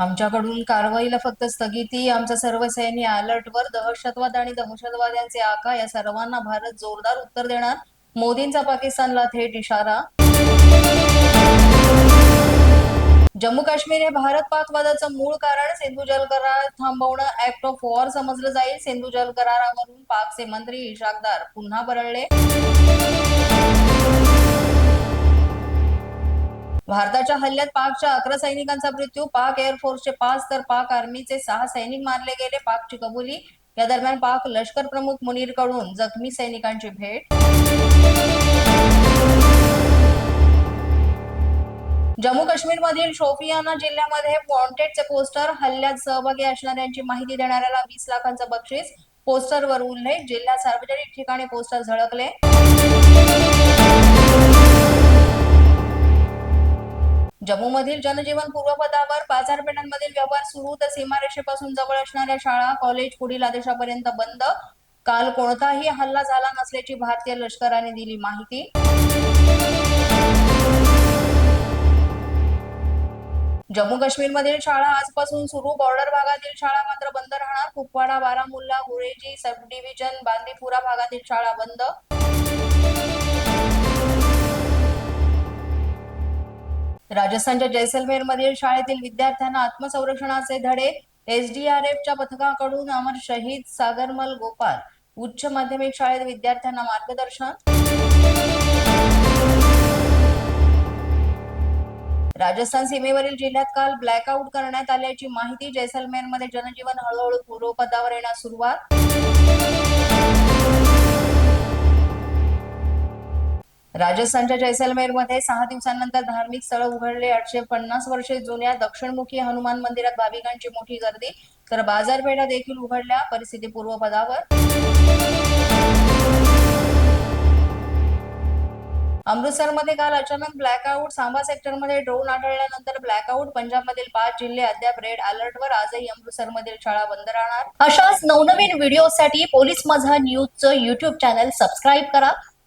आमच्याकडून कारवाईला फक्त स्थगिती आमच्या सर्व सैन्य अलर्टवर दहशतवाद आणि दहशतवाद्यांचे आका या सर्वांना भारत जोरदार उत्तर देणार. मोदींचा पाकिस्तानला थेट इशारा. जम्मू काश्मीर हे भारत पाक वादाचं मूळ कारण. सिंधू जल करार थांबवणं ऍक्ट ऑफ वॉर समजलं जाईल. सिंधू जल करारावरून पाकचे मंत्री इशाकदार पुन्हा बरळले. भारताच्या हल्ल्यात पाकच्या अकरा सैनिकांचा मृत्यू पाक एअरफोर्सचे पाच तर पाक आर्मीचे सहा सैनिक मारले गेले पाकची कबुली. या दरम्यान पाक लष्कर प्रमुख मुनीरकडून जखमी सैनिकांची भेट. जम्मू काश्मीर मधील शोपियाना जिल्ह्यामध्ये वॉन्टेडचे पोस्टर हल्ल्यात सहभागी असणाऱ्यांची माहिती देणाऱ्याला वीस लाखांचं बक्षीस. पोस्टरवर उल्लेख जिल्ह्यात सार्वजनिक ठिकाणी पोस्टर झळकले. जम्मू मधील जनजीवन पूर्वपदावर बाजारपेठांमधील व्यवहार सुरू तर सीमारेषेपासून जवळ असणाऱ्या शाळा कॉलेज पुढील आदेशापर्यंत बंद. काल कोणताही हल्ला झाला नसल्याची भारतीय लष्कराने दिली माहिती. जम्मू काश्मीरमधील शाळा आजपासून सुरू. बॉर्डर भागातील शाळा मात्र बंद राहणार. कुपवाडा बारामुल्ला गुरेजी सब डिव्हिजन बांदीपुरा भागातील शाळा बंद. राजस्थानच्या जैसलमेर मधील शाळेतील विद्यार्थ्यांना आत्मसंरक्षणाचे धडे एसडीआरएफच्या पथकाकडून अमर शहीद सागरमल गोपाल उच्च माध्यमिक शाळेत विद्यार्थ्यांना मार्गदर्शन. राजस्थान सीमेवरील जिल्ह्यात काल ब्लॅकआउट करण्यात आल्याची माहिती जैसलमेरमध्ये जनजीवन हळूहळू पूर्वपदावर येण्यास सुरुवात. राजस्थानच्या जैसलमेरमध्ये सहा दिवसांनंतर धार्मिक स्थळ उघडले. आठशे पन्नास वर्षे जुन्या दक्षिणमुखी हनुमान मंदिरात भाविकांची मोठी गर्दी. तर बाजारपेठा देखील उघडल्या. परिस्थिती पूर्वपदावर. अमृतसरमध्ये काल अचानक ब्लॅकआउट सांबा सेक्टरमध्ये ड्रोन आढळल्यानंतर ब्लॅकआउट पंजाबमधील पाच जिल्हे अद्याप रेड अलर्टवर आजही अमृतसरमधील शाळा बंद राहणार. अशाच नवनवीन व्हिडिओसाठी पोलीस माझा न्यूजचं युट्यूब चॅनल सबस्क्राईब करा.